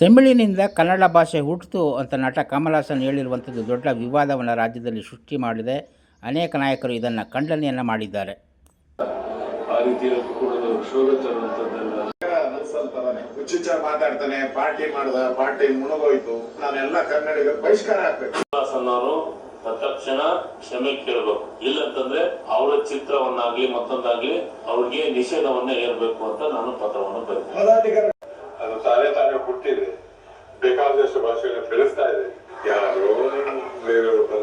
ತಮಿಳಿನಿಂದ ಕನ್ನಡ ಭಾಷೆ ಹುಟ್ಟಿತು ಅಂತ ನಟ ಕಮಲ್ ಹಾಸನ್ ಹೇಳಿರುವಂಥದ್ದು ದೊಡ್ಡ ವಿವಾದವನ್ನು ರಾಜ್ಯದಲ್ಲಿ ಸೃಷ್ಟಿ ಮಾಡಿದೆ. ಅನೇಕ ನಾಯಕರು ಇದನ್ನು ಖಂಡನೆಯನ್ನು ಮಾಡಿದ್ದಾರೆ. ಮಾತಾಡ್ತಾನೆ ಪಾರ್ಟಿ ಮಾಡಿದ ಪಾರ್ಟಿ ಮುಳುಗೋಯ್ತು. ನಾನೆಲ್ಲ ಕನ್ನಡಿಗರು ಬಹಿಷ್ಕಾರ ಹಾಕ್ಬೇಕು ಅವರು ತತ್ಕ್ಷಣ ಕ್ಷಮೆ ಕೇಳಬೇಕು ಇಲ್ಲಂತಂದ್ರೆ ಅವರ ಚಿತ್ರವನ್ನಾಗ್ಲಿ ಮತ್ತೊಂದಾಗ್ಲಿ ಅವ್ರಿಗೆ ನಿಷೇಧವನ್ನ ಏರ್ಬೇಕು ಅಂತ ನಾನು ಪತ್ರವನ್ನು ಬರೆದೆ ಪದಾಧಿಕಾರಿ ಅದು ತಾನೇ ತಾನೇ ಹುಟ್ಟಿದೆ. ಬೇಕಾದಷ್ಟು ಭಾಷೆಯನ್ನು ಬೆಳೆಸ್ತಾ ಇದೆ. ಯಾರೋ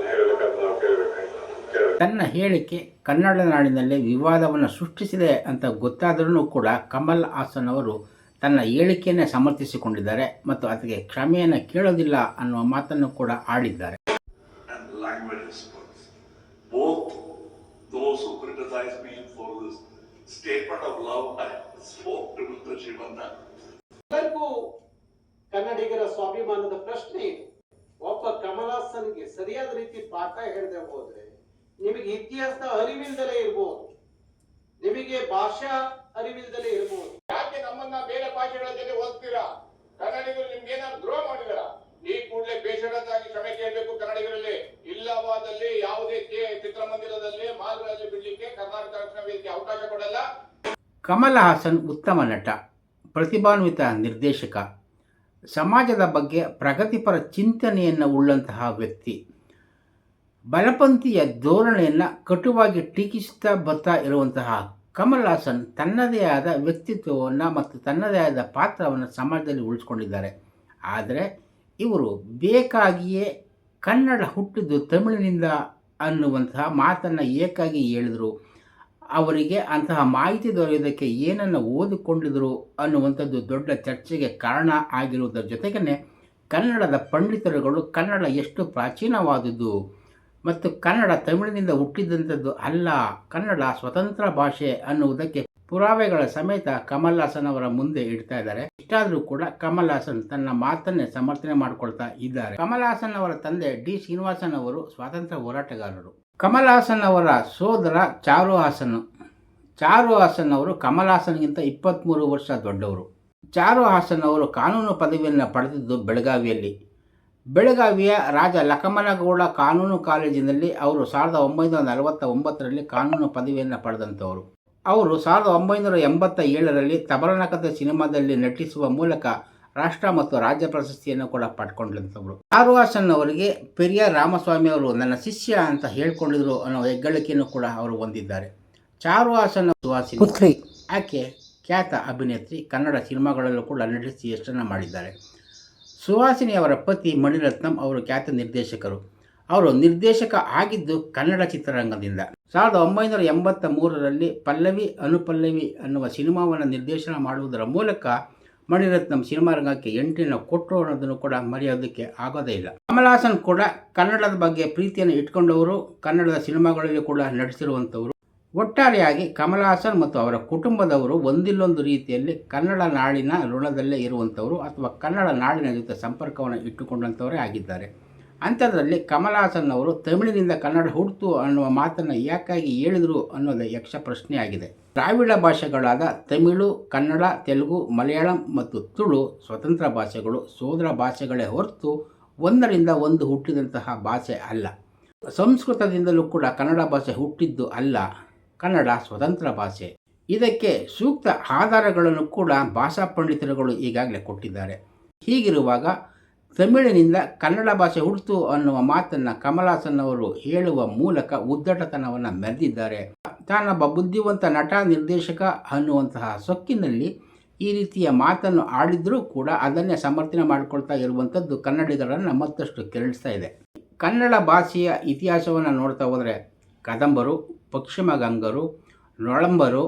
ಹೇಳಬೇಕಾದ್ರೆ ನಾವು ಕೇಳಬೇಕಾಯ್ತು. ತನ್ನ ಹೇಳಿಕೆ ಕನ್ನಡ ನಾಡಿನಲ್ಲಿ ವಿವಾದವನ್ನು ಸೃಷ್ಟಿಸಿದೆ ಅಂತ ಗೊತ್ತಾದರೂ ಕೂಡ ಕಮಲ್ ಹಾಸನ್ ಅವರು ತನ್ನ ಹೇಳಿಕೆಯನ್ನೇ ಸಮರ್ಥಿಸಿಕೊಂಡಿದ್ದಾರೆ ಮತ್ತು ಅದಕ್ಕೆ ಕ್ಷಮೆಯನ್ನು ಕೇಳೋದಿಲ್ಲ ಅನ್ನುವ ಮಾತನ್ನು ಕೂಡ ಆಡಿದ್ದಾರೆ. And language experts. Both those who criticize me for this statement of love, I spoke to Mr. Shivanna. ಎಲ್ಲರಿಗೂ ಕನ್ನಡಿಗರ ಸ್ವಾಭಿಮಾನದ ಪ್ರಶ್ನೆ ಇದೆ ಒಬ್ಬ ಕಮಲಾಸನ್ಗೆ ಸರಿಯಾದ ರೀತಿ ಪಾಠ ಹೇಳದೆ ಹೋದ್ರೆ ನಿಮಗೆ ಇತಿಹಾಸದ ಅರಿವಿಲ್ದಲೇ ಇರ್ಬೋದು ನಿಮಗೆ ಭಾಷಾ ಅರಿವಿಲ್ದಲೇ ಇರ್ಬೋದು ಯಾಕೆ ನಮ್ಮನ್ನ ಬೇರೆ ಭಾಷೆಗಳ ಜೊತೆ ಓದ್ತೀರಾ ಕನ್ನಡಿಗರು ನಿಮ್ಗೆ ಏನಾದ್ರು ದ್ರೋಹ ಮಾಡಿದಾರ ಈ ಕೂಡಲೇ ಬೇಷರತ್ತಾಗಿ ಕ್ಷಮೆ ಕೇಳಬೇಕು ಕನ್ನಡಿಗರಲ್ಲಿ ಇಲ್ಲವಾದಲ್ಲಿ ಯಾವುದೇ ಚಿತ್ರಮಂದಿರದಲ್ಲಿ ಮಾಲ್ಗಳಲ್ಲಿ ಬಿಡ್ಲಿಕ್ಕೆ ಕರ್ನಾಟಕ ರಕ್ಷಣಾ ಅವಕಾಶ ಕೊಡಲ್ಲ. ಕಮಲ್ ಹಾಸನ್ ಉತ್ತಮ ನಟ, ಪ್ರತಿಭಾನ್ವಿತ ನಿರ್ದೇಶಕ. ಸಮಾಜದ ಬಗ್ಗೆ ಪ್ರಗತಿಪರ ಚಿಂತನೆಯನ್ನು ಉಳ್ಳಂತಹ ವ್ಯಕ್ತಿ. ಬಲಪಂಥೀಯ ಧೋರಣೆಯನ್ನು ಕಟುವಾಗಿ ಟೀಕಿಸುತ್ತಾ ಬರ್ತಾ ಇರುವಂತಹ ಕಮಲ್ ಹಾಸನ್ ತನ್ನದೇ ಆದ ವ್ಯಕ್ತಿತ್ವವನ್ನು ಮತ್ತು ತನ್ನದೇ ಆದ ಪಾತ್ರವನ್ನು ಸಮಾಜದಲ್ಲಿ ಉಳಿಸ್ಕೊಂಡಿದ್ದಾರೆ. ಆದರೆ ಇವರು ಬೇಕಾಗಿಯೇ ಕನ್ನಡ ಹುಟ್ಟಿದ್ದು ತಮಿಳಿನಿಂದ ಅನ್ನುವಂತಹ ಮಾತನ್ನು ಏಕಾಗಿ ಹೇಳಿದರು. ಅವರಿಗೆ ಅಂತಹ ಮಾಹಿತಿ ದೊರೆಯುವುದಕ್ಕೆ ಏನನ್ನು ಓದಿಕೊಂಡಿದ್ರು ಅನ್ನುವಂಥದ್ದು ದೊಡ್ಡ ಚರ್ಚೆಗೆ ಕಾರಣ ಆಗಿರುವುದರ ಜೊತೆಗೇ ಕನ್ನಡದ ಪಂಡಿತರುಗಳು ಕನ್ನಡ ಎಷ್ಟು ಪ್ರಾಚೀನವಾದದ್ದು ಮತ್ತು ಕನ್ನಡ ತಮಿಳಿನಿಂದ ಹುಟ್ಟಿದಂಥದ್ದು ಅಲ್ಲ, ಕನ್ನಡ ಸ್ವತಂತ್ರ ಭಾಷೆ ಅನ್ನುವುದಕ್ಕೆ ಪುರಾವೆಗಳ ಸಮೇತ ಕಮಲ್ ಅವರ ಮುಂದೆ ಇಡ್ತಾ ಇದ್ದಾರೆ. ಇಷ್ಟಾದರೂ ಕೂಡ ಕಮಲ್ ತನ್ನ ಮಾತನ್ನೇ ಸಮರ್ಥನೆ ಮಾಡಿಕೊಳ್ತಾ ಇದ್ದಾರೆ. ಕಮಲ್ ಅವರ ತಂದೆ ಡಿ ಶ್ರೀನಿವಾಸನ್ ಅವರು ಸ್ವಾತಂತ್ರ್ಯ ಹೋರಾಟಗಾರರು. ಕಮಲ್ ಅವರ ಸೋದರ ಚಾರು ಹಾಸನ್ ಚಾರು ಹಾಸನ್ ಅವರು ಕಮಲ್ ಹಾಸನ್ಗಿಂತ ಇಪ್ಪತ್ತ್ಮೂರು ವರ್ಷ ದೊಡ್ಡವರು. ಚಾರು ಹಾಸನ್ ಅವರು ಕಾನೂನು ಪದವಿಯನ್ನು ಪಡೆದಿದ್ದು ಬೆಳಗಾವಿಯಲ್ಲಿ. ಬೆಳಗಾವಿಯ ರಾಜ ಲಕಮನಗೌಡ ಕಾನೂನು ಕಾಲೇಜಿನಲ್ಲಿ ಅವರು ಸಾವಿರದ ಒಂಬೈನೂರ ನಲವತ್ತ ಒಂಬತ್ತರಲ್ಲಿ ಕಾನೂನು ಪದವಿಯನ್ನು ಪಡೆದಂಥವರು. ಅವರು ಸಾವಿರದ ಒಂಬೈನೂರ ಎಂಬತ್ತ ಏಳರಲ್ಲಿ ತಬರನಕದ ಸಿನಿಮಾದಲ್ಲಿ ನಟಿಸುವ ಮೂಲಕ ರಾಷ್ಟ್ರ ಮತ್ತು ರಾಜ್ಯ ಪ್ರಶಸ್ತಿಯನ್ನು ಕೂಡ ಪಡ್ಕೊಂಡಂಥವ್ರು. ಚಾರು ಹಾಸನ್ ಅವರಿಗೆ ಪೆರಿಯ ರಾಮಸ್ವಾಮಿ ಅವರು ನನ್ನ ಶಿಷ್ಯ ಅಂತ ಹೇಳ್ಕೊಂಡಿದ್ರು ಅನ್ನೋ ಹೆಗ್ಗಳಿಕೆಯನ್ನು ಕೂಡ ಅವರು ಹೊಂದಿದ್ದಾರೆ. ಚಾರು ಹಾಸನ್ ಸುವಾಸಿನಿ ಪುತ್ರಿ. ಆಕೆ ಖ್ಯಾತ ಅಭಿನೇತ್ರಿ ಕನ್ನಡ ಸಿನಿಮಾಗಳಲ್ಲೂ ಕೂಡ ನಟಿಸಿ ಯಶನ್ನು ಮಾಡಿದ್ದಾರೆ. ಸುಹಾಸಿನಿ ಅವರ ಪತಿ ಮಣಿರತ್ನಂ ಅವರು ಖ್ಯಾತ ನಿರ್ದೇಶಕರು. ಅವರು ನಿರ್ದೇಶಕ ಆಗಿದ್ದು ಕನ್ನಡ ಚಿತ್ರರಂಗದಿಂದ. ಸಾವಿರದ ಒಂಬೈನೂರ ಎಂಬತ್ತ ಮೂರರಲ್ಲಿ ಪಲ್ಲವಿ, ಅನುಪಲ್ಲವಿ ಅನ್ನುವ ಸಿನಿಮಾವನ್ನು ನಿರ್ದೇಶನ ಮಾಡುವುದರ ಮೂಲಕ ಮಣಿರತ್ನಂ ಸಿನಿಮಾ ರಂಗಕ್ಕೆ ಎಂಟ್ರಿನ ಕೊಟ್ಟರು ಅನ್ನೋದನ್ನು ಕೂಡ ಮರೆಯೋದಕ್ಕೆ ಆಗೋದೇ ಇಲ್ಲ. ಕಮಲಾಸನ್ ಕೂಡ ಕನ್ನಡದ ಬಗ್ಗೆ ಪ್ರೀತಿಯನ್ನು ಇಟ್ಕೊಂಡವರು, ಕನ್ನಡದ ಸಿನಿಮಾಗಳಲ್ಲಿ ಕೂಡ ನಟಿಸಿರುವಂಥವರು. ಒಟ್ಟಾರೆಯಾಗಿ ಕಮಲಾಸನ್ ಮತ್ತು ಅವರ ಕುಟುಂಬದವರು ಒಂದಿಲ್ಲೊಂದು ರೀತಿಯಲ್ಲಿ ಕನ್ನಡ ನಾಡಿನ ಋಣದಲ್ಲೇ ಇರುವಂಥವರು ಅಥವಾ ಕನ್ನಡ ನಾಡಿನ ಜೊತೆ ಸಂಪರ್ಕವನ್ನು ಇಟ್ಟುಕೊಂಡಂಥವರೇ ಆಗಿದ್ದಾರೆ. ಅಂಥದ್ರಲ್ಲಿ ಕಮಲ್ ಹಾಸನ್ ಅವರು ತಮಿಳಿನಿಂದ ಕನ್ನಡ ಹುಡ್ತು ಅನ್ನುವ ಮಾತನ್ನು ಯಾಕಾಗಿ ಹೇಳಿದರು ಅನ್ನೋದು ಯಕ್ಷ ಪ್ರಶ್ನೆಯಾಗಿದೆ. ದ್ರಾವಿಡ ಭಾಷೆಗಳಾದ ತಮಿಳು, ಕನ್ನಡ, ತೆಲುಗು, ಮಲಯಾಳಂ ಮತ್ತು ತುಳು ಸ್ವತಂತ್ರ ಭಾಷೆಗಳು ಸೋದರ ಭಾಷೆಗಳೇ ಹೊರತು ಒಂದರಿಂದ ಒಂದು ಹುಟ್ಟಿದಂತಹ ಭಾಷೆ ಅಲ್ಲ. ಸಂಸ್ಕೃತದಿಂದಲೂ ಕೂಡ ಕನ್ನಡ ಭಾಷೆ ಹುಟ್ಟಿದ್ದು ಅಲ್ಲ. ಕನ್ನಡ ಸ್ವತಂತ್ರ ಭಾಷೆ. ಇದಕ್ಕೆ ಸೂಕ್ತ ಆಧಾರಗಳನ್ನು ಕೂಡ ಭಾಷಾ ಪಂಡಿತರುಗಳು ಈಗಾಗಲೇ ಕೊಟ್ಟಿದ್ದಾರೆ. ಹೀಗಿರುವಾಗ ತಮಿಳಿನಿಂದ ಕನ್ನಡ ಭಾಷೆ ಹುಡ್ತು ಅನ್ನುವ ಮಾತನ್ನು ಕಮಲಾಸನ್ ಅವರು ಹೇಳುವ ಮೂಲಕ ಉದ್ದಟತನವನ್ನು ಮೆರೆದಿದ್ದಾರೆ. ತಾನೊಬ್ಬ ಬುದ್ಧಿವಂತ ನಟ, ನಿರ್ದೇಶಕ ಅನ್ನುವಂತಹ ಸೊಕ್ಕಿನಲ್ಲಿ ಈ ರೀತಿಯ ಮಾತನ್ನು ಆಡಿದರೂ ಕೂಡ ಅದನ್ನೇ ಸಮರ್ಥನೆ ಮಾಡಿಕೊಳ್ತಾ ಇರುವಂಥದ್ದು ಕನ್ನಡಿಗರನ್ನು ಮತ್ತಷ್ಟು ಕೆರಳಿಸ್ತಾ ಇದೆ. ಕನ್ನಡ ಭಾಷೆಯ ಇತಿಹಾಸವನ್ನು ನೋಡ್ತಾ ಹೋದರೆ ಕದಂಬರು, ಪಶ್ಚಿಮ ಗಂಗರು, ನೊಳಂಬರು,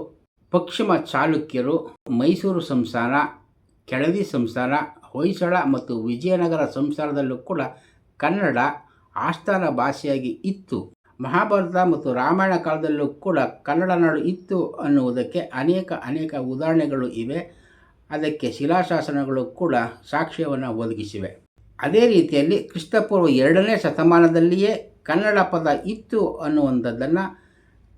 ಪಶ್ಚಿಮ ಚಾಲುಕ್ಯರು, ಮೈಸೂರು ಸಂಸ್ಥಾನ, ಕೆಳದಿ ಸಂಸ್ಥಾನ ಹೊಯ್ಸಳ ಮತ್ತು ವಿಜಯನಗರ ಸಂಸಾರದಲ್ಲೂ ಕೂಡ ಕನ್ನಡ ಆಸ್ಥಾನ ಭಾಷೆಯಾಗಿ ಇತ್ತು. ಮಹಾಭಾರತ ಮತ್ತು ರಾಮಾಯಣ ಕಾಲದಲ್ಲೂ ಕೂಡ ಕನ್ನಡ ನಾಡು ಇತ್ತು ಅನ್ನುವುದಕ್ಕೆ ಅನೇಕ ಅನೇಕ ಉದಾಹರಣೆಗಳು ಇವೆ. ಅದಕ್ಕೆ ಶಿಲಾಶಾಸನಗಳು ಕೂಡ ಸಾಕ್ಷ್ಯವನ್ನು ಒದಗಿಸಿವೆ. ಅದೇ ರೀತಿಯಲ್ಲಿ ಕ್ರಿಸ್ತಪೂರ್ವ ಎರಡನೇ ಶತಮಾನದಲ್ಲಿಯೇ ಕನ್ನಡ ಪದ ಇತ್ತು ಅನ್ನುವಂಥದ್ದನ್ನು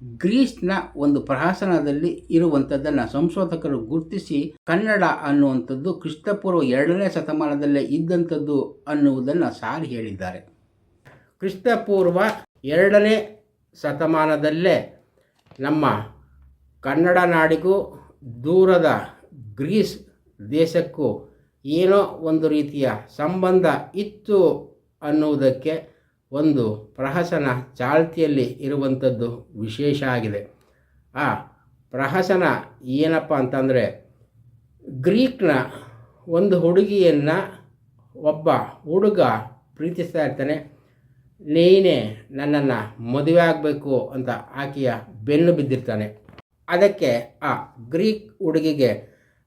ಗ್ರೀಸ್ನ ಒಂದು ಪ್ರಹಸನದಲ್ಲಿ ಇರುವಂಥದ್ದನ್ನು ಸಂಶೋಧಕರು ಗುರುತಿಸಿ ಕನ್ನಡ ಅನ್ನುವಂಥದ್ದು ಕ್ರಿಸ್ತಪೂರ್ವ ಎರಡನೇ ಶತಮಾನದಲ್ಲೇ ಇದ್ದಂಥದ್ದು ಅನ್ನುವುದನ್ನು ಸಾರಿ ಹೇಳಿದ್ದಾರೆ. ಕ್ರಿಸ್ತಪೂರ್ವ ಎರಡನೇ ಶತಮಾನದಲ್ಲೇ ನಮ್ಮ ಕನ್ನಡ ನಾಡಿಗೂ ದೂರದ ಗ್ರೀಸ್ ದೇಶಕ್ಕೂ ಏನೋ ಒಂದು ರೀತಿಯ ಸಂಬಂಧ ಇತ್ತು ಅನ್ನುವುದಕ್ಕೆ ಒಂದು ಪ್ರಹಸನ ಚಾಲ್ತಿಯಲ್ಲಿ ಇರುವಂಥದ್ದು ವಿಶೇಷ ಆಗಿದೆ. ಆ ಪ್ರಹಸನ ಏನಪ್ಪ ಅಂತಂದರೆ, ಗ್ರೀಕ್ನ ಒಂದು ಹುಡುಗಿಯನ್ನು ಒಬ್ಬ ಹುಡುಗ ಪ್ರೀತಿಸ್ತಾ ಇರ್ತಾನೆ. ನೀನೇ ನನ್ನನ್ನು ಮದುವೆ ಆಗಬೇಕು ಅಂತ ಆಕೆಯ ಬೆನ್ನು ಬಿದ್ದಿರ್ತಾನೆ. ಅದಕ್ಕೆ ಆ ಗ್ರೀಕ್ ಹುಡುಗಿಗೆ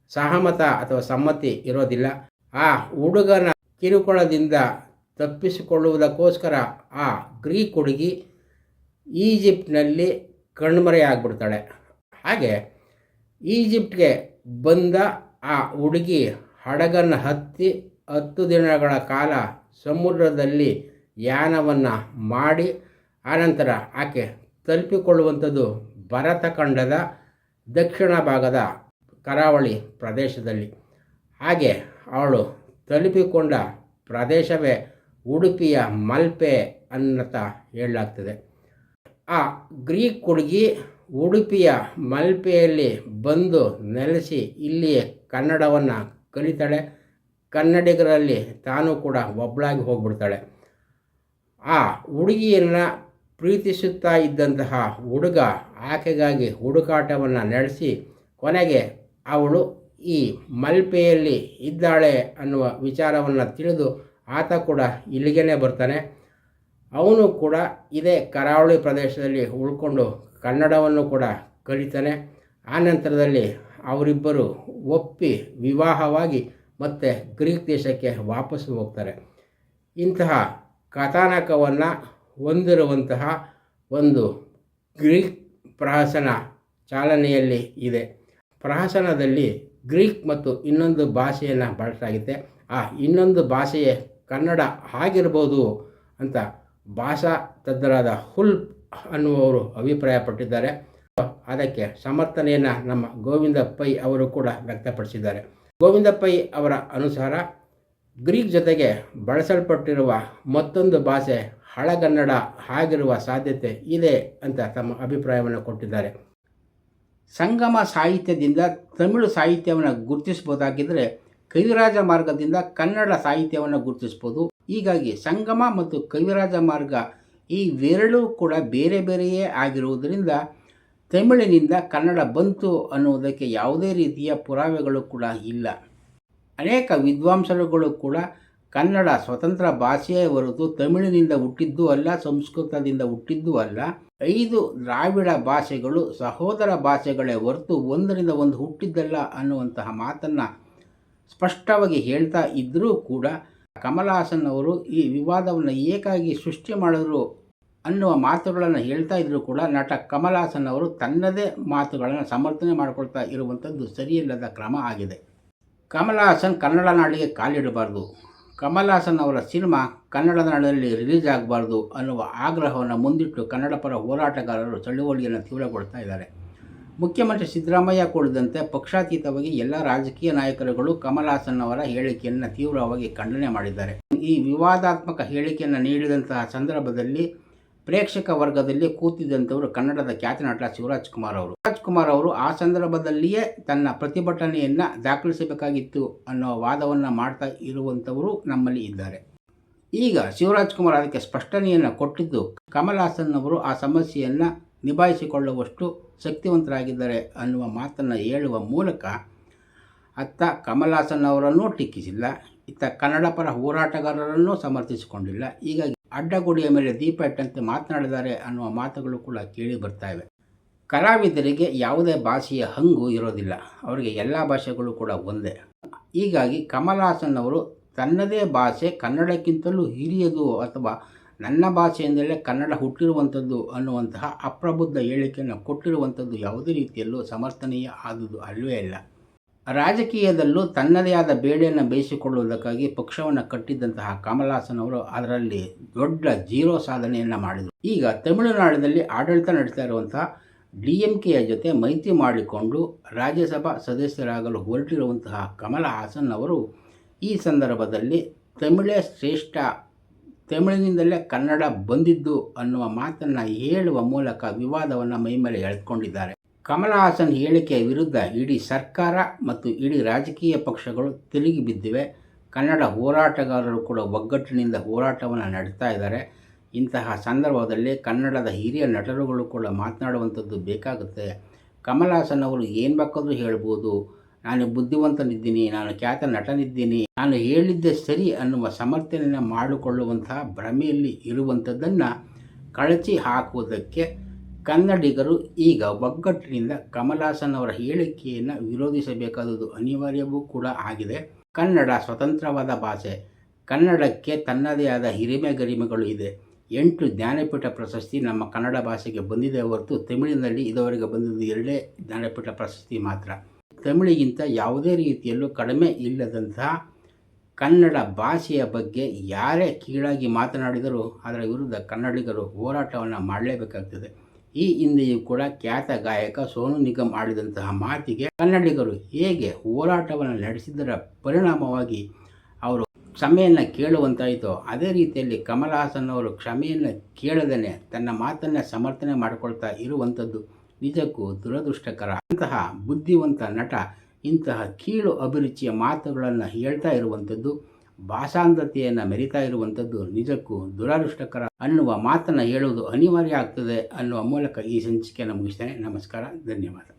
ಸಹಮತ ಅಥವಾ ಸಮ್ಮತಿ ಇರೋದಿಲ್ಲ. ಆ ಹುಡುಗನ ಕಿರುಕುಳದಿಂದ ತಪ್ಪಿಸಿಕೊಳ್ಳುವುದಕ್ಕೋಸ್ಕರ ಆ ಗ್ರೀಕ್ ಹುಡುಗಿ ಈಜಿಪ್ಟ್ನಲ್ಲಿ ಕಣ್ಮರೆಯಾಗ್ಬಿಡ್ತಾಳೆ ಹಾಗೆ ಈಜಿಪ್ಟ್ಗೆ ಬಂದ ಆ ಹುಡುಗಿ ಹಡಗನ್ನು ಹತ್ತಿ ಹತ್ತು ದಿನಗಳ ಕಾಲ ಸಮುದ್ರದಲ್ಲಿ ಯಾನವನ್ನು ಮಾಡಿ, ಆನಂತರ ಆಕೆ ತಲುಪಿಕೊಳ್ಳುವಂಥದ್ದು ಭರತಖಂಡದ ದಕ್ಷಿಣ ಭಾಗದ ಕರಾವಳಿ ಪ್ರದೇಶದಲ್ಲಿ. ಹಾಗೆ ಅವಳು ತಲುಪಿಕೊಂಡ ಪ್ರದೇಶವೇ ಉಡುಪಿಯ ಮಲ್ಪೆ ಅನ್ನತ ಹೇಳಲಾಗ್ತದೆ. ಆ ಗ್ರೀಕ್ ಹುಡುಗಿ ಉಡುಪಿಯ ಮಲ್ಪೆಯಲ್ಲಿ ಬಂದು ನೆಲೆಸಿ ಇಲ್ಲಿಯೇ ಕನ್ನಡವನ್ನು ಕಲಿತಾಳೆ. ಕನ್ನಡಿಗರಲ್ಲಿ ತಾನು ಕೂಡ ಒಬ್ಬಳಾಗಿ ಹೋಗ್ಬಿಡ್ತಾಳೆ. ಆ ಹುಡುಗಿಯನ್ನು ಪ್ರೀತಿಸುತ್ತಾ ಇದ್ದಂತಹ ಹುಡುಗ ಆಕೆಗಾಗಿ ಹುಡುಕಾಟವನ್ನು ನಡೆಸಿ ಕೊನೆಗೆ ಅವಳು ಈ ಮಲ್ಪೆಯಲ್ಲಿ ಇದ್ದಾಳೆ ಅನ್ನುವ ವಿಚಾರವನ್ನು ತಿಳಿದು ಆತ ಕೂಡ ಇಲ್ಲಿಗೇ ಬರ್ತಾನೆ. ಅವನು ಕೂಡ ಇದೇ ಕರಾವಳಿ ಪ್ರದೇಶದಲ್ಲಿ ಉಳ್ಕೊಂಡು ಕನ್ನಡವನ್ನು ಕೂಡ ಕಲಿತಾನೆ. ನಂತರದಲ್ಲಿ ಅವರಿಬ್ಬರು ಒಪ್ಪಿ ವಿವಾಹವಾಗಿ ಮತ್ತೆ ಗ್ರೀಕ್ ದೇಶಕ್ಕೆ ವಾಪಸ್ಸು ಹೋಗ್ತಾರೆ. ಇಂತಹ ಕಥಾನಕವನ್ನು ಹೊಂದಿರುವಂತಹ ಒಂದು ಗ್ರೀಕ್ ಪ್ರಹಸನ ಚಾಲನೆಯಲ್ಲಿ ಇದೆ. ಪ್ರಹಸನದಲ್ಲಿ ಗ್ರೀಕ್ ಮತ್ತು ಇನ್ನೊಂದು ಭಾಷೆಯನ್ನು ಬಳಸಲಾಗಿದೆ ಆ ಇನ್ನೊಂದು ಭಾಷೆಯೇ ಕನ್ನಡ ಆಗಿರ್ಬೋದು ಅಂತ ಭಾಷಾ ತಜ್ಞರಾದ ಹುಲ್ ಅನ್ನುವರು ಅಭಿಪ್ರಾಯಪಟ್ಟಿದ್ದಾರೆ. ಅದಕ್ಕೆ ಸಮರ್ಥನೆಯನ್ನು ನಮ್ಮ ಗೋವಿಂದ ಪೈ ಅವರು ಕೂಡ ವ್ಯಕ್ತಪಡಿಸಿದ್ದಾರೆ. ಗೋವಿಂದ ಪೈ ಅವರ ಅನುಸಾರ ಗ್ರೀಕ್ ಜೊತೆಗೆ ಬಳಸಲ್ಪಟ್ಟಿರುವ ಮತ್ತೊಂದು ಭಾಷೆ ಹಳಗನ್ನಡ ಆಗಿರುವ ಸಾಧ್ಯತೆ ಇದೆ ಅಂತ ತಮ್ಮ ಅಭಿಪ್ರಾಯವನ್ನು ಕೊಟ್ಟಿದ್ದಾರೆ. ಸಂಗಮ ಸಾಹಿತ್ಯದಿಂದ ತಮಿಳು ಸಾಹಿತ್ಯವನ್ನು ಗುರುತಿಸ್ಬೋದಾಗಿದ್ದರೆ ಕವಿರಾಜ ಮಾರ್ಗದಿಂದ ಕನ್ನಡ ಸಾಹಿತ್ಯವನ್ನು ಗುರುತಿಸ್ಬೋದು. ಹೀಗಾಗಿ ಸಂಗಮ ಮತ್ತು ಕವಿರಾಜ ಮಾರ್ಗ ಈ ಇವೆರಡೂ ಕೂಡ ಬೇರೆ ಬೇರೆಯೇ ಆಗಿರುವುದರಿಂದ ತಮಿಳಿನಿಂದ ಕನ್ನಡ ಬಂತು ಅನ್ನುವುದಕ್ಕೆ ಯಾವುದೇ ರೀತಿಯ ಪುರಾವೆಗಳು ಕೂಡ ಇಲ್ಲ. ಅನೇಕ ವಿದ್ವಾಂಸರುಗಳು ಕೂಡ ಕನ್ನಡ ಸ್ವತಂತ್ರ ಭಾಷೆಯೇ ಹೊರತು ತಮಿಳಿನಿಂದ ಹುಟ್ಟಿದ್ದೂ ಅಲ್ಲ, ಸಂಸ್ಕೃತದಿಂದ ಹುಟ್ಟಿದ್ದೂ ಅಲ್ಲ. ಐದು ದ್ರಾವಿಡ ಭಾಷೆಗಳು ಸಹೋದರ ಭಾಷೆಗಳೇ ಹೊರತು ಒಂದರಿಂದ ಒಂದು ಹುಟ್ಟಿದ್ದಲ್ಲ ಅನ್ನುವಂತಹ ಮಾತನ್ನು ಸ್ಪಷ್ಟವಾಗಿ ಹೇಳ್ತಾ ಇದ್ದರೂ ಕೂಡ ಕಮಲಹಾಸನ್ ಅವರು ಈ ವಿವಾದವನ್ನು ಏಕಾಗಿ ಸೃಷ್ಟಿ ಮಾಡಿದ್ರು ಅನ್ನುವ ಮಾತುಗಳನ್ನು ಹೇಳ್ತಾ ಇದ್ದರೂ ಕೂಡ ನಟ ಕಮಲಹಾಸನ್ ಅವರು ತನ್ನದೇ ಮಾತುಗಳನ್ನು ಸಮರ್ಥನೆ ಮಾಡಿಕೊಳ್ತಾ ಇರುವಂಥದ್ದು ಸರಿಯಿಲ್ಲದ ಕ್ರಮ ಆಗಿದೆ. ಕಮಲಹಾಸನ್ ಕನ್ನಡ ನಾಡಿಗೆ ಕಾಲಿಡಬಾರ್ದು. ಕಮಲಹಾಸನ್ ಅವರ ಸಿನಿಮಾ ಕನ್ನಡ ನಾಡಿನಲ್ಲಿ ರಿಲೀಸ್ ಆಗಬಾರ್ದು ಅನ್ನುವ ಆಗ್ರಹವನ್ನು ಮುಂದಿಟ್ಟು ಕನ್ನಡ ಪರ ಹೋರಾಟಗಾರರು ಚಳುವಳಿಯನ್ನು ತೀವ್ರಗೊಳ್ತಾ ಇದ್ದಾರೆ. ಮುಖ್ಯಮಂತ್ರಿ ಸಿದ್ದರಾಮಯ್ಯ ಕೂಡದಂತೆ ಪಕ್ಷಾತೀತವಾಗಿ ಎಲ್ಲ ರಾಜಕೀಯ ನಾಯಕರುಗಳು ಕಮಲಹಾಸನ್ ಅವರ ಹೇಳಿಕೆಯನ್ನು ತೀವ್ರವಾಗಿ ಖಂಡನೆ ಮಾಡಿದ್ದಾರೆ. ಈ ವಿವಾದಾತ್ಮಕ ಹೇಳಿಕೆಯನ್ನು ನೀಡಿದಂತಹ ಸಂದರ್ಭದಲ್ಲಿ ಪ್ರೇಕ್ಷಕ ವರ್ಗದಲ್ಲಿ ಕೂತಿದ್ದಂಥವರು ಕನ್ನಡದ ಖ್ಯಾತ ನಟ ಶಿವರಾಜ್ ಕುಮಾರ್ ಅವರು. ಶಿವರಾಜ್ ಕುಮಾರ್ ಅವರು ಆ ಸಂದರ್ಭದಲ್ಲಿಯೇ ತನ್ನ ಪ್ರತಿಭಟನೆಯನ್ನು ದಾಖಲಿಸಬೇಕಾಗಿತ್ತು ಅನ್ನೋ ವಾದವನ್ನು ಮಾಡ್ತಾ ಇರುವಂಥವರು ನಮ್ಮಲ್ಲಿ ಇದ್ದಾರೆ. ಈಗ ಶಿವರಾಜ್ ಕುಮಾರ್ ಅದಕ್ಕೆ ಸ್ಪಷ್ಟನೆಯನ್ನು ಕೊಟ್ಟಿದ್ದು ಕಮಲ್ ಹಾಸನ್ ಅವರು ಆ ಸಮಸ್ಯೆಯನ್ನು ನಿಭಾಯಿಸಿಕೊಳ್ಳುವಷ್ಟು ಶಕ್ತಿವಂತರಾಗಿದ್ದಾರೆ ಅನ್ನುವ ಮಾತನ್ನು ಹೇಳುವ ಮೂಲಕ ಅತ್ತ ಕಮಲ್ ಹಾಸನ್ ಅವರನ್ನು ಟೀಕಿಸಿಲ್ಲ, ಇತ್ತ ಕನ್ನಡ ಪರ ಹೋರಾಟಗಾರರನ್ನು ಸಮರ್ಥಿಸಿಕೊಂಡಿಲ್ಲ. ಹೀಗಾಗಿ ಅಡ್ಡಗೋಡೆಯ ಮೇಲೆ ದೀಪ ಇಟ್ಟಂತೆ ಮಾತನಾಡಿದ್ದಾರೆ ಅನ್ನುವ ಮಾತುಗಳು ಕೂಡ ಕೇಳಿ ಬರ್ತಾ ಇವೆ ಕಲಾವಿದರಿಗೆ ಯಾವುದೇ ಭಾಷೆಯ ಹಂಗು ಇರೋದಿಲ್ಲ, ಅವರಿಗೆ ಎಲ್ಲ ಭಾಷೆಗಳು ಕೂಡ ಒಂದೇ. ಹೀಗಾಗಿ ಕಮಲ್ ಹಾಸನ್ ಅವರು ತನ್ನದೇ ಭಾಷೆ ಕನ್ನಡಕ್ಕಿಂತಲೂ ಹಿರಿಯದು ಅಥವಾ ನನ್ನ ಭಾಷೆಯಿಂದಲೇ ಕನ್ನಡ ಹುಟ್ಟಿರುವಂಥದ್ದು ಅನ್ನುವಂತಹ ಅಪ್ರಬುದ್ಧ ಹೇಳಿಕೆಯನ್ನು ಕೊಟ್ಟಿರುವಂಥದ್ದು ಯಾವುದೇ ರೀತಿಯಲ್ಲೂ ಸಮರ್ಥನೀಯ ಆದುದು ಅಲ್ಲವೇ ಅಲ್ಲ. ರಾಜಕೀಯದಲ್ಲೂ ತನ್ನದೇ ಆದ ಬೇಳೆಯನ್ನು ಬೇಯಿಸಿಕೊಳ್ಳುವುದಕ್ಕಾಗಿ ಪಕ್ಷವನ್ನು ಕಟ್ಟಿದ್ದಂತಹ ಕಮಲ್ ಅವರು ಅದರಲ್ಲಿ ದೊಡ್ಡ ಜೀರೋ ಸಾಧನೆಯನ್ನು ಮಾಡಿದರು. ಈಗ ತಮಿಳುನಾಡಿನಲ್ಲಿ ಆಡಳಿತ ನಡೆಸ್ತಾ ಇರುವಂತಹ ಡಿ ಎಂ ಕೆಯ ಜೊತೆ ಮೈತ್ರಿ ಮಾಡಿಕೊಂಡು ರಾಜ್ಯಸಭಾ ಸದಸ್ಯರಾಗಲು ಹೊರಟಿರುವಂತಹ ಕಮಲ್ ಹಾಸನ್ ಅವರು ಈ ಸಂದರ್ಭದಲ್ಲಿ ತಮಿಳೇ ಶ್ರೇಷ್ಠ ತಮಿಳಿನಿಂದಲೇ ಕನ್ನಡ ಬಂದಿದ್ದು ಅನ್ನುವ ಮಾತನ್ನು ಹೇಳುವ ಮೂಲಕ ವಿವಾದವನ್ನು ಮೈಮೇಲೆ ಎಳೆದುಕೊಂಡಿದ್ದಾರೆ ಕಮಲ್ ಹಾಸನ್ ಹೇಳಿಕೆಯ ವಿರುದ್ಧ ಇಡೀ ಸರ್ಕಾರ ಮತ್ತು ಇಡೀ ರಾಜಕೀಯ ಪಕ್ಷಗಳು ತಿರುಗಿ ಬಿದ್ದಿವೆ. ಕನ್ನಡ ಹೋರಾಟಗಾರರು ಕೂಡ ಒಗ್ಗಟ್ಟಿನಿಂದ ಹೋರಾಟವನ್ನು ನಡೆಸ್ತಾ ಇದ್ದಾರೆ. ಇಂತಹ ಸಂದರ್ಭದಲ್ಲಿ ಕನ್ನಡದ ಹಿರಿಯ ನಟರುಗಳು ಕೂಡ ಮಾತನಾಡುವಂಥದ್ದು ಬೇಕಾಗುತ್ತೆ. ಕಮಲ್ ಹಾಸನ್ ಅವರು ಏನು ಬೇಕಾದರೂ ಹೇಳ್ಬೋದು. ನಾನು ಬುದ್ಧಿವಂತನಿದ್ದೀನಿ, ನಾನು ಖ್ಯಾತ ನಟನಿದ್ದೀನಿ, ನಾನು ಹೇಳಿದ್ದೆ ಸರಿ ಅನ್ನುವ ಸಮರ್ಥನೆಯನ್ನು ಮಾಡಿಕೊಳ್ಳುವಂತಹ ಭ್ರಮೆಯಲ್ಲಿ ಇರುವಂಥದ್ದನ್ನು ಕಳಚಿ ಹಾಕುವುದಕ್ಕೆ ಕನ್ನಡಿಗರು ಈಗ ಒಗ್ಗಟ್ಟಿನಿಂದ ಕಮಲಾಸನ್ ಅವರ ಹೇಳಿಕೆಯನ್ನು ವಿರೋಧಿಸಬೇಕಾದದ್ದು ಅನಿವಾರ್ಯವೂ ಕೂಡ ಆಗಿದೆ. ಕನ್ನಡ ಸ್ವತಂತ್ರವಾದ ಭಾಷೆ. ಕನ್ನಡಕ್ಕೆ ತನ್ನದೇ ಆದ ಹಿರಿಮೆ ಗರಿಮೆಗಳು ಇದೆ. ಎಂಟು ಜ್ಞಾನಪೀಠ ಪ್ರಶಸ್ತಿ ನಮ್ಮ ಕನ್ನಡ ಭಾಷೆಗೆ ಬಂದಿದೆ ಹೊರತು ತಮಿಳಿನಲ್ಲಿ ಇದುವರೆಗೆ ಬಂದಿದ್ದು ಎರಡೇ ಜ್ಞಾನಪೀಠ ಪ್ರಶಸ್ತಿ ಮಾತ್ರ. ತಮಿಳಿಗಿಂತ ಯಾವುದೇ ರೀತಿಯಲ್ಲೂ ಕಡಿಮೆ ಇಲ್ಲದಂತಹ ಕನ್ನಡ ಭಾಷೆಯ ಬಗ್ಗೆ ಯಾರೇ ಕೀಳಾಗಿ ಮಾತನಾಡಿದರೂ ಅದರ ವಿರುದ್ಧ ಕನ್ನಡಿಗರು ಹೋರಾಟವನ್ನು ಮಾಡಲೇಬೇಕಾಗ್ತದೆ. ಈ ಹಿಂದೆಯೂ ಕೂಡ ಖ್ಯಾತ ಗಾಯಕ ಸೋನು ನಿಗಮ್ ಆಡಿದಂತಹ ಮಾತಿಗೆ ಕನ್ನಡಿಗರು ಹೇಗೆ ಹೋರಾಟವನ್ನು ನಡೆಸಿದರ ಪರಿಣಾಮವಾಗಿ ಅವರು ಕ್ಷಮೆಯನ್ನು ಕೇಳುವಂತಾಯಿತೋ ಅದೇ ರೀತಿಯಲ್ಲಿ ಕಮಲ್ ಹಾಸನ್ ಅವರು ಕ್ಷಮೆಯನ್ನು ಕೇಳದೇ ತನ್ನ ಮಾತನ್ನು ಸಮರ್ಥನೆ ಮಾಡಿಕೊಳ್ತಾ ಇರುವಂಥದ್ದು ನಿಜಕ್ಕೂ ದುರದೃಷ್ಟಕರ. ಅಂತಹ ಬುದ್ಧಿವಂತ ನಟ ಇಂತಹ ಕೀಳು ಅಭಿರುಚಿಯ ಮಾತುಗಳನ್ನು ಹೇಳ್ತಾ ಇರುವಂಥದ್ದು ಭಾಷಾಂಧತೆಯನ್ನು ಮೆರಿತಾ ಇರುವಂಥದ್ದು ನಿಜಕ್ಕೂ ದುರದೃಷ್ಟಕರ. ಅನ್ನುವ ಮಾತನ್ನು ಹೇಳುವುದು ಅನಿವಾರ್ಯ ಆಗ್ತದೆ ಅನ್ನುವ ಮೂಲಕ ಈ ಸಂಚಿಕೆಯನ್ನು ಮುಗಿಸ್ತೇನೆ ನಮಸ್ಕಾರ, ಧನ್ಯವಾದ.